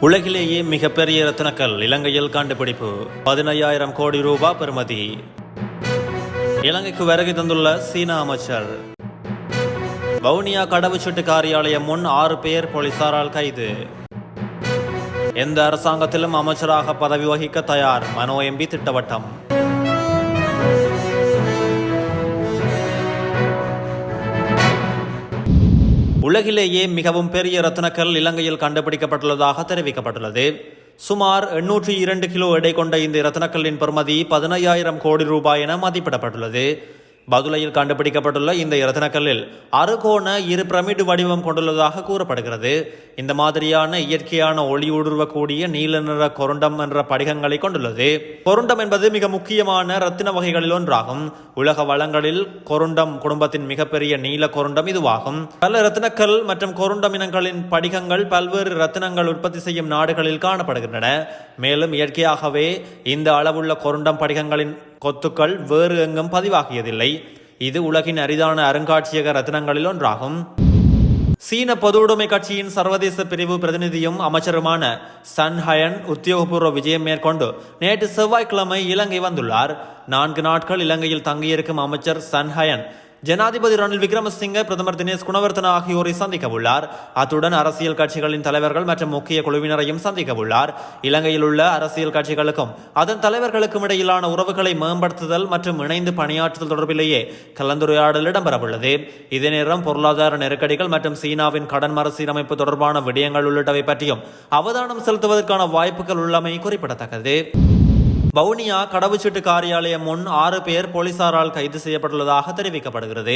உலகிலேயே மிகப்பெரிய ரத்தினக்கல் இலங்கையில் கண்டுபிடிப்பு பதினையாயிரம் கோடி ரூபாய் பெறுமதி. இலங்கைக்கு வருகை தந்துள்ள சீன அமைச்சர். வவுனியா கடவுச்சீட்டு காரியாலயம் முன் ஆறு பேர் போலீசாரால் கைது. எந்த அரசாங்கத்திலும் அமைச்சராக பதவி வகிக்க தயார் மனோ எம்பி திட்டவட்டம். உலகிலேயே மிகவும் பெரிய ரத்னக்கல் இலங்கையில் கண்டுபிடிக்கப்பட்டுள்ளதாக தெரிவிக்கப்பட்டுள்ளது. சுமார் எண்ணூற்றி இரண்டு கிலோ எடை கொண்ட இந்த ரத்னக்கல்லின் பெறுமதி பதினையாயிரம் கோடி ரூபாய் என மதிப்பிடப்பட்டுள்ளது. பதுலையில் கண்டுபிடிக்கப்பட்டுள்ள இந்த இரத்தினக்கல்லில் அறுகோண இரு பிரமிடு வடிவம் கொண்டுள்ளதாக கூறப்படுகிறது. இந்த மாதிரியான இயற்கையான ஒளி ஊடுருவக்கூடிய நீல நிற கொருண்டம் என்ற படிகங்களை கொண்டுள்ளது. கொருண்டம் என்பது மிக முக்கியமான ரத்தின வகைகளில் ஒன்றாகும். உலக வளங்களில் கொருண்டம் குடும்பத்தின் மிகப்பெரிய நீல கொருண்டம் இதுவாகும். பல ரத்தினக்கல் மற்றும் கொருண்டம் இனங்களின் படிகங்கள் பல்வேறு ரத்தினங்கள் உற்பத்தி செய்யும் நாடுகளில் காணப்படுகின்றன. மேலும் இயற்கையாகவே இந்த அளவுள்ள கொருண்டம் படிகங்களின் கொத்துக்கள் வேறு எங்கும் பதிவாகியதில்லை. இது உலகின் அரிதான அருங்காட்சியக ரத்தினங்களில் ஒன்றாகும். சீன பொதுவுடைமை கட்சியின் சர்வதேச பிரிவு பிரதிநிதியும் அமைச்சருமான சன் ஹயன் உத்தியோகபூர்வ விஜயம் மேற்கொண்டு நேற்று செவ்வாய்க்கிழமை இலங்கை வந்துள்ளார். நான்கு நாட்கள் இலங்கையில் தங்கியிருக்கும் அமைச்சர் சன் ஹயன் ஜனாதிபதி ரணில் விக்ரமசிங்க பிரதமர் தினேஷ் குணவர்த்தன ஆகியோரை சந்திக்க உள்ளார் அத்துடன் அரசியல் கட்சிகளின் தலைவர்கள் மற்றும் முக்கிய குழுவினரையும் சந்திக்க உள்ளார் இலங்கையில் உள்ள அரசியல் கட்சிகளுக்கும் அதன் தலைவர்களுக்கும் இடையிலான உறவுகளை மேம்படுத்துதல் மற்றும் இணைந்து பணியாற்றுதல் தொடர்பிலேயே கலந்துரையாடல் இடம்பெறவுள்ளது. இதே நேரம் பொருளாதார நெருக்கடிகள் மற்றும் சீனாவின் கடன் மறுசீரமைப்பு தொடர்பான விடயங்கள் உள்ளிட்டவை பற்றியும் அவதானம் செலுத்துவதற்கான வாய்ப்புகள் உள்ளமை குறிப்பிடத்தக்கது. வவுனியா கடவுச்சீட்டு காரியாலயம் முன் ஆறு பேர் போலீசாரால் கைது செய்யப்பட்டுள்ளதாக தெரிவிக்கப்படுகிறது.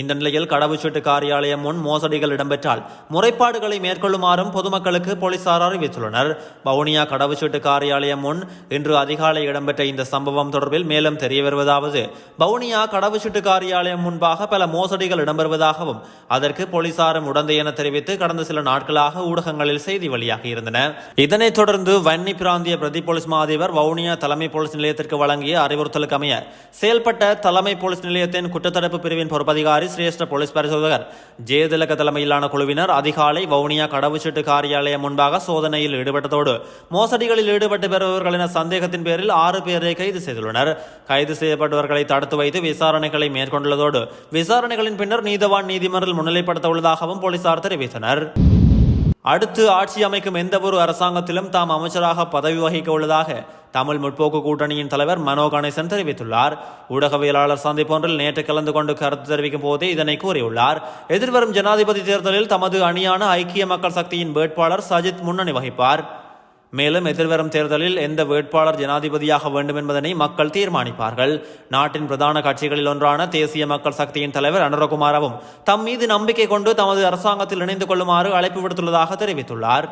இந்த நிலையில் கடவுச்சீட்டு காரியாலயம் முன் மோசடிகள் இடம்பெற்றால் முறைப்பாடுகளை மேற்கொள்ளுமாறும் பொதுமக்களுக்கு போலீசார் அறிவித்துள்ளனர். வவுனியா கடவுச்சீட்டு காரியாலயம் முன் இன்று அதிகாலை இடம்பெற்ற இந்த சம்பவம் தொடர்பில் மேலும் தெரிய வருவதாவது வவுனியா கடவுச்சீட்டு காரியாலயம் முன்பாக பல மோசடிகள் இடம்பெறுவதாகவும் அதற்கு போலீசாரும் உடந்தை என தெரிவித்து கடந்த சில நாட்களாக ஊடகங்களில் செய்தி வெளியாகி இருந்தன இதனைத் தொடர்ந்து வன்னி பிராந்திய பிரதி போலீஸ் மாதிபர் வவுனியா தலை தலைமை போலீஸ் நிலையத்திற்கு வழங்கிய அறிவுறுத்தலுக்கு அமைய செயல்பட்ட தலைமை போலீஸ் நிலையத்தின் குற்றத்தடுப்பு பிரிவின் பொறுப்பதிகாரி சிரேஷ்ட போலீஸ் பரிசோதகர் ஜெயதிலக தலைமையிலான குழுவினர் அதிகாலை வவுனியா கடவுச்சீட்டு காரியாலயம் முன்பாக சோதனையில் ஈடுபட்டதோடு மோசடிகளில் ஈடுபட்டு பெறுபவர்களின் சந்தேகத்தின் பேரில் ஆறு பேரை கைது செய்துள்ளனர். கைது செய்யப்பட்டவர்களை தடுத்து வைத்து விசாரணைகளை மேற்கொண்டுள்ளதோடு விசாரணைகளின் பின்னர் நீதவான் நீதிமன்றில் முன்னிலைப்படுத்த உள்ளதாகவும் போலீசார் தெரிவித்தனர். அடுத்து ஆட்சி அமைக்கும் எந்த ஒரு அரசாங்கத்திலும் தாம் அமைச்சராக பதவி வகிக்க உள்ளதாக தமிழ் முற்போக்கு கூட்டணியின் தலைவர் மனோ கணேசன் தெரிவித்துள்ளார். ஊடகவியலாளர் சந்திப்பொன்றில் நேற்று கலந்து கொண்டு கருத்து தெரிவிக்கும் போதே இதனை கூறியுள்ளார். எதிர்வரும் ஜனாதிபதி தேர்தலில் தமது அணியான ஐக்கிய மக்கள் சக்தியின் வேட்பாளர் சஜித் முன்னணி வகிப்பார். மேலும் எதிர்வரும் தேர்தலில் எந்த வேட்பாளர் ஜனாதிபதியாக வேண்டும் என்பதனை மக்கள் தீர்மானிப்பார்கள். நாட்டின் பிரதான கட்சிகளில் ஒன்றான தேசிய மக்கள் சக்தியின் தலைவர் அனுரகுமாரவும் தம் மீது நம்பிக்கை கொண்டு தமது அரசாங்கத்தில் இணைந்து கொள்ளுமாறு அழைப்பு விடுத்துள்ளதாக தெரிவித்துள்ளார்.